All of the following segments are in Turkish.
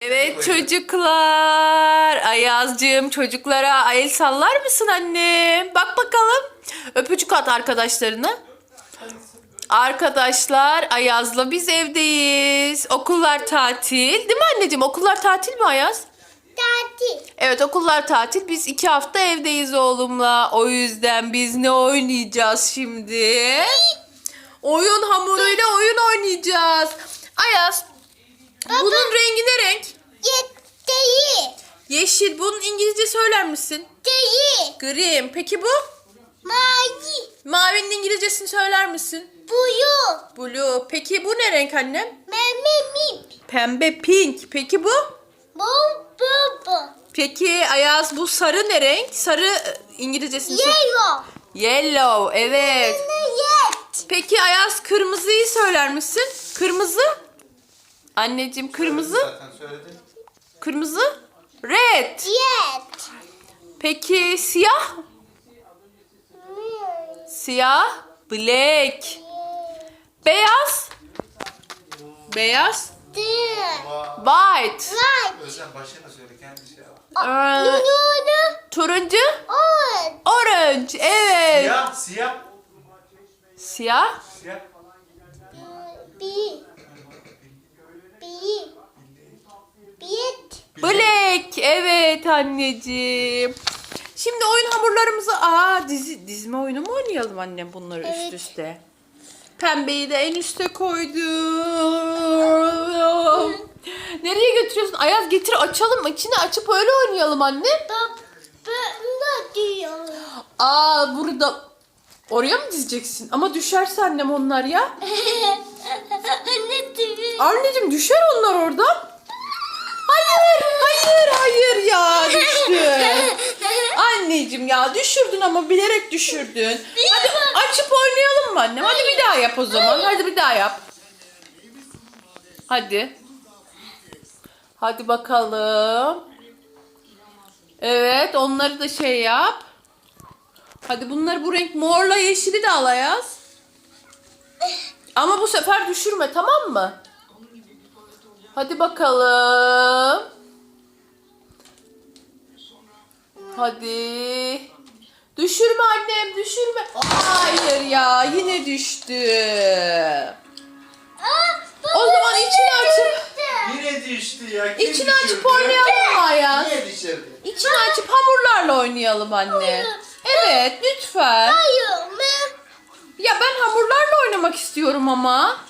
Evet çocuklar. Ayazcığım çocuklara el sallar mısın annem? Bak bakalım. Öpücük at arkadaşlarına. Arkadaşlar Ayaz'la biz evdeyiz. Okullar tatil. Değil mi anneciğim? Okullar tatil mi Ayaz? Tatil. Evet okullar tatil. Biz iki hafta evdeyiz oğlumla. O yüzden biz ne oynayacağız şimdi? Oyun hamuruyla oyun oynayacağız. Ayaz. Bunun rengi ne renk? Değil. Yeşil. Bunun İngilizce söyler misin? Değil. Green. Peki bu? Mavi. Mavinin İngilizcesini söyler misin? Buyu. Blue. Peki bu ne renk annem? Mememim. Pembe. Pink. Peki bu? Bu bu bu. Peki Ayaz bu sarı ne renk? Sarı e, İngilizcesini. Yellow. Yellow. Evet. Peki Ayaz kırmızıyı söyler misin? Kırmızı? Anneciğim kırmızı? Zaten söyledin. Kırmızı? Red. Yet. Peki siyah? Siyah. Black. Beyaz? Beyaz. Değil. White. Right. Özlem başına söyle kendi şey yap. Ee, turuncu? On. Orange. Evet. Siyah, siyah, Siyah. siyah. Bir. Bir. Bir. Black. Evet anneciğim. Şimdi oyun hamurlarımızı... Aa dizi, dizme oyunu mu oynayalım annem bunları üst Evet. üste? Pembeyi de en üste koydum. Nereye götürüyorsun? Ayaz getir açalım. İçini açıp öyle oynayalım anne. Bab. Ben diyor. Aa burada... Oraya mı dizeceksin? Ama düşerse annem onlar ya. ne diyor? Anneciğim düşer onlar oradan. Hayır, hayır, hayır ya düştü. Anneciğim ya düşürdün ama bilerek düşürdün. Hadi açıp oynayalım mı annem? Hadi bir daha yap o zaman. Hadi bir daha yap. Hadi. Hadi bakalım. Evet onları da şey yap. Hadi bunları bu renk morla yeşili de al Ayaz. Ama bu sefer düşürme tamam mı? Hadi bakalım. Hadi. Düşürme annem düşürme. Hayır ya yine düştü. O zaman içini açıp Yine düştü ya. Kim içini açıp düşürdü? oynayalım mı Ayaz? Niye düşürdü? İçini açıp hamurlarla oynayalım anne. Evet lütfen. Hayır mı? Ya ben hamurlarla oynamak istiyorum ama.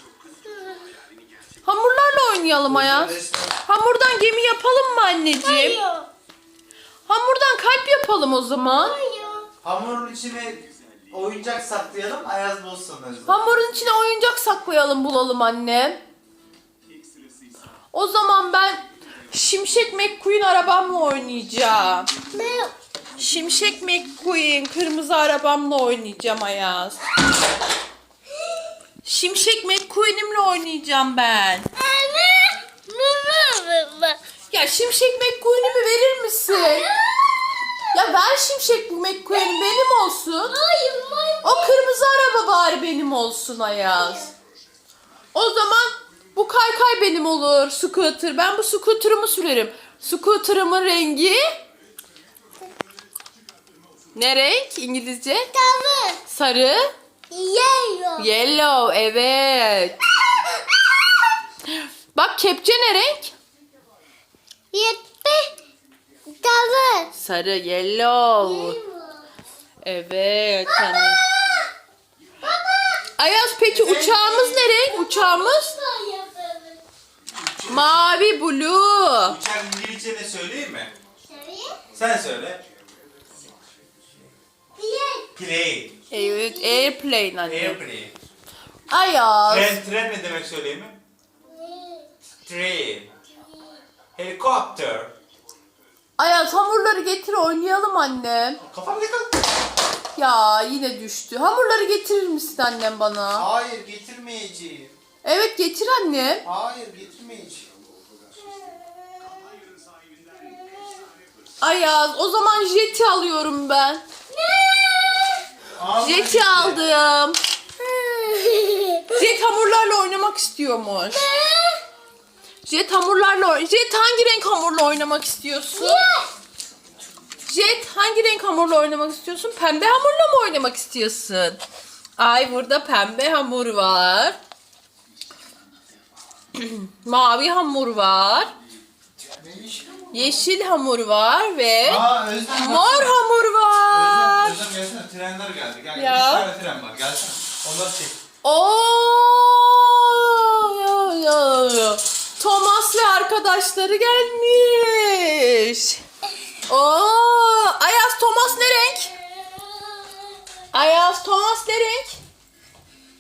Oynayalım Ayaz. Hamurdan gemi yapalım mı anneciğim? Hayır. Hamurdan kalp yapalım o zaman. Hayır. Hamurun içine oyuncak saklayalım, ayaz bozsun Özlem. Hamurun içine oyuncak saklayalım bulalım anne. O zaman ben Şimşek McQueen arabamla oynayacağım. Ne? Şimşek McQueen kırmızı arabamla oynayacağım Ayaz. Şimşek McQueen'imle oynayacağım ben. Ya Şimşek McQueen'imi verir misin? Ya ver Şimşek McQueen'i benim olsun. Hayır mama. O kırmızı araba bari benim olsun Ayaz. O zaman bu kaykay benim olur. Scooter. Ben bu scooter'ımı sürerim. Scooter'ımın rengi ne renk İngilizce? Tavı. Sarı. Yellow. Yellow. Evet. Bak kepçe ne renk? Yeppe. Tavı. Sarı. Yellow. Evet. Hani. Ayaz peki uçağımız ne renk? Uçağımız mavi blue. Uçak İngilizce ne söyleyeyim mi? Sen söyle. Plane. Evet airplane anne. Airplane. Ayaz. Tren, tren ne demek söyleyeyim mi? Train. Helikopter. Ayaz hamurları getir oynayalım annem. Kafam yıkıldı. Ya yine düştü. Hamurları getirir misin annem bana? Hayır getirmeyeceğim. Evet getir annem. Hayır getirmeyeceğim. Ayaz o zaman jeti alıyorum ben. Alma Jeti işte. aldım. Jet hamurlarla oynamak istiyormuş. Jet hamurlarla Jet hangi renk hamurla oynamak istiyorsun? Jet hangi renk hamurla oynamak istiyorsun? Pembe hamurla mı oynamak istiyorsun? Ay burada pembe hamur var. Mavi hamur var. Yeşil hamur var ve Aa Özlem mor hamur var. Özlem, Özlem gelsene trenler geldi. Gel. Ya. Ya. Bir tane tren var. Gelsene. Onları çek. Oo! Ya, ya, ya. Thomas ve arkadaşları gelmiş. Oo! Ayaz Thomas ne renk? Ayaz Thomas ne renk?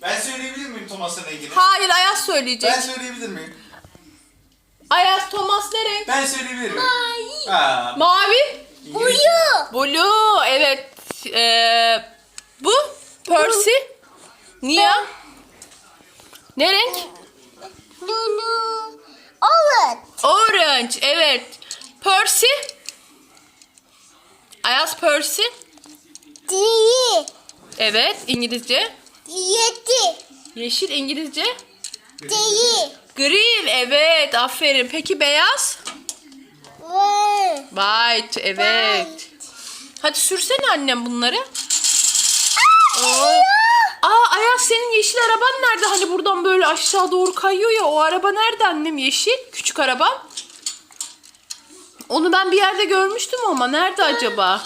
Ben söyleyebilir miyim Thomas'ın rengini? Hayır Ayaz söyleyecek. Ben söyleyebilir miyim? Ayaz Thomas ne renk? Ben söyleyebilir miyim? Ay. Ha. Mavi. Blue. Blue. Evet. Ee, bu Percy. Niye? Ne renk? Blue. Orange. Orange. Evet. Percy. Ayaz Percy. Değil. Evet. İngilizce. Yedi. Yeşil İngilizce. Değil. Green. Evet. Aferin. Peki beyaz? Var. White. Evet. Hadi sürsene annem bunları. Oo. Ayaz senin yeşil araban nerede? Hani buradan böyle aşağı doğru kayıyor ya. O araba nerede annem yeşil? Küçük araban. Onu ben bir yerde görmüştüm ama nerede acaba?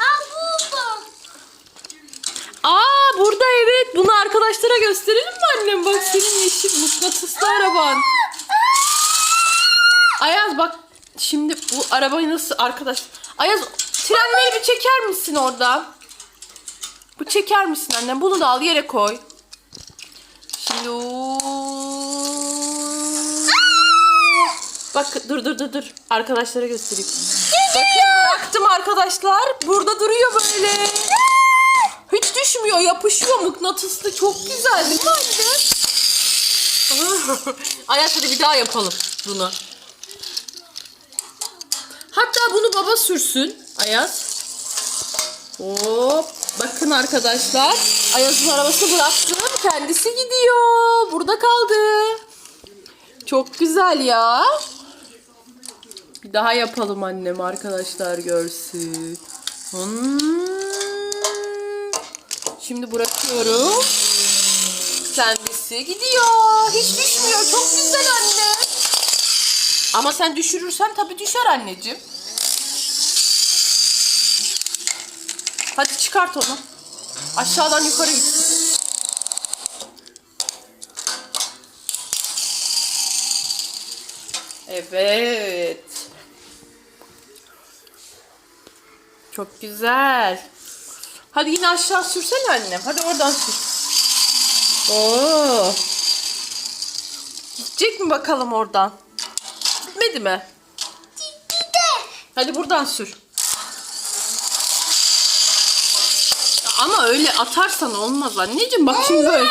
Aa bu bu. Aa burada evet. Bunu arkadaşlara gösterelim mi annem? Bak senin yeşil mıknatıslı araban. Ayaz bak şimdi bu arabayı nasıl arkadaş... Ayaz trenleri bir çeker misin oradan? Bu çeker misin annem? Bunu da al yere koy. Şimdi Bak dur dur dur dur. Arkadaşlara göstereyim. Bakın bıraktım arkadaşlar. Burada duruyor böyle. Hiç düşmüyor, yapışıyor mıknatıslı. Çok güzel değil mi anne? Ayaz hadi bir daha yapalım bunu. Hatta bunu baba sürsün Ayaz. Hop. Bakın arkadaşlar. Ayaz'ın arabasını bıraktım. Kendisi gidiyor. Burada kaldı. Çok güzel ya. Bir daha yapalım annem arkadaşlar görsün. Hmm. Şimdi bırakıyorum. Kendisi gidiyor. Hiç düşmüyor. Çok güzel anne. Ama sen düşürürsen tabii düşer anneciğim. Hadi çıkart onu. Aşağıdan yukarı gitsin. Evet. Çok güzel. Hadi yine aşağı sürsene annem. Hadi oradan sür. Oo. Gidecek mi bakalım oradan? Gitmedi mi? Hadi buradan sür. Ama öyle atarsan olmaz anneciğim. Bak şimdi böyle.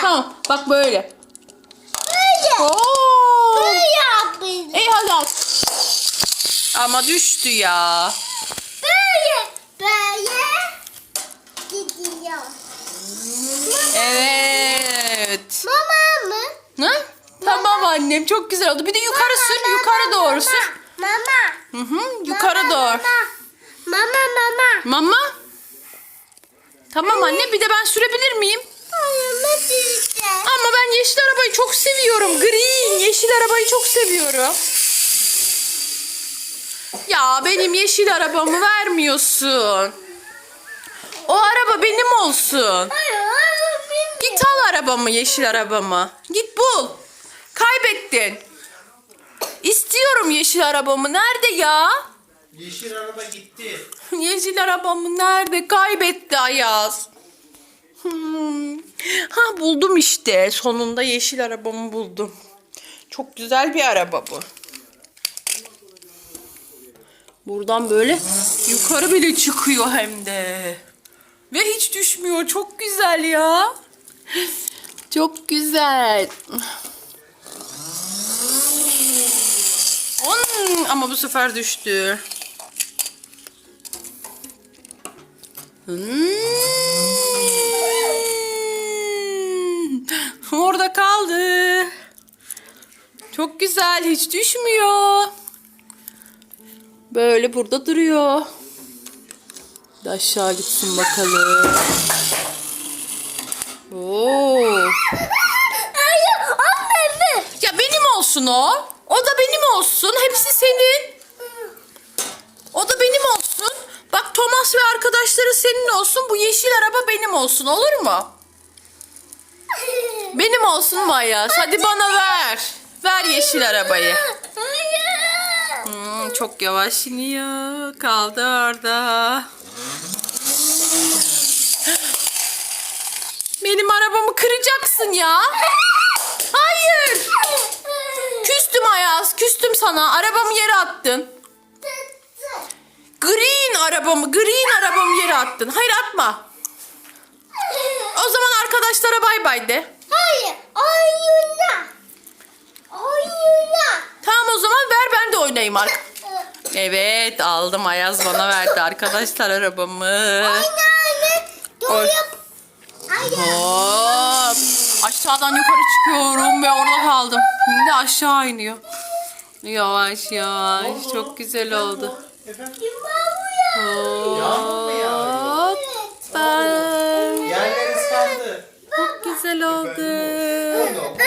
Tamam bak böyle. Böyle. Oo. Böyle yapayım. Ey hadi at. Ama düştü ya. Böyle. Böyle. Gidiyor. Evet. Mama mı? Ne? Tamam annem çok güzel oldu. Bir de yukarı sür. Yukarı doğru sür. Mama. Hı hı, yukarı doğru. Mama mama. Mama. Tamam anne bir de ben sürebilir miyim? Ayağıma düştü. Ama ben yeşil arabayı çok seviyorum. Green yeşil arabayı çok seviyorum. Ya benim yeşil arabamı vermiyorsun. O araba benim olsun. Git al arabamı, yeşil arabamı. Git bul. Kaybettin. İstiyorum yeşil arabamı. Nerede ya? Yeşil araba gitti. Yeşil arabamı nerede? Kaybetti Ayaz. Hmm. Ha buldum işte. Sonunda yeşil arabamı buldum. Çok güzel bir araba bu. Buradan böyle yukarı bile çıkıyor hem de. Ve hiç düşmüyor. Çok güzel ya. Çok güzel. On, ama bu sefer düştü. Hmm. Orada kaldı. Çok güzel. Hiç düşmüyor. Böyle burada duruyor. De aşağı gitsin bakalım. Oo. Hayır anne. Ya benim olsun o. O da benim olsun. Hepsi senin. O da benim olsun. Thomas ve arkadaşları senin olsun. Bu yeşil araba benim olsun. Olur mu? Benim olsun Maya. Hadi bana ver. Ver yeşil arabayı. Hmm, çok yavaş iniyor. Kaldı orada. Benim arabamı kıracaksın ya. Hayır. Küstüm Ayaz. Küstüm sana. Arabamı yere attın. Green arabamı, green arabamı yere attın. Hayır atma. O zaman arkadaşlara bay bay de. Hayır. Oyuna. Oyuna. Tamam o zaman ver ben de oynayayım artık. Evet aldım Ayaz bana verdi arkadaşlar arabamı. Anne. Doğru yap. Hop. Aşağıdan yukarı çıkıyorum ve orada kaldım. Şimdi aşağı iniyor. Yavaş yavaş çok güzel oldu. Efendim? Yağmur ya. Yağmur. Yerler ıslandı. Çok güzel oldu. Efendim, oldu.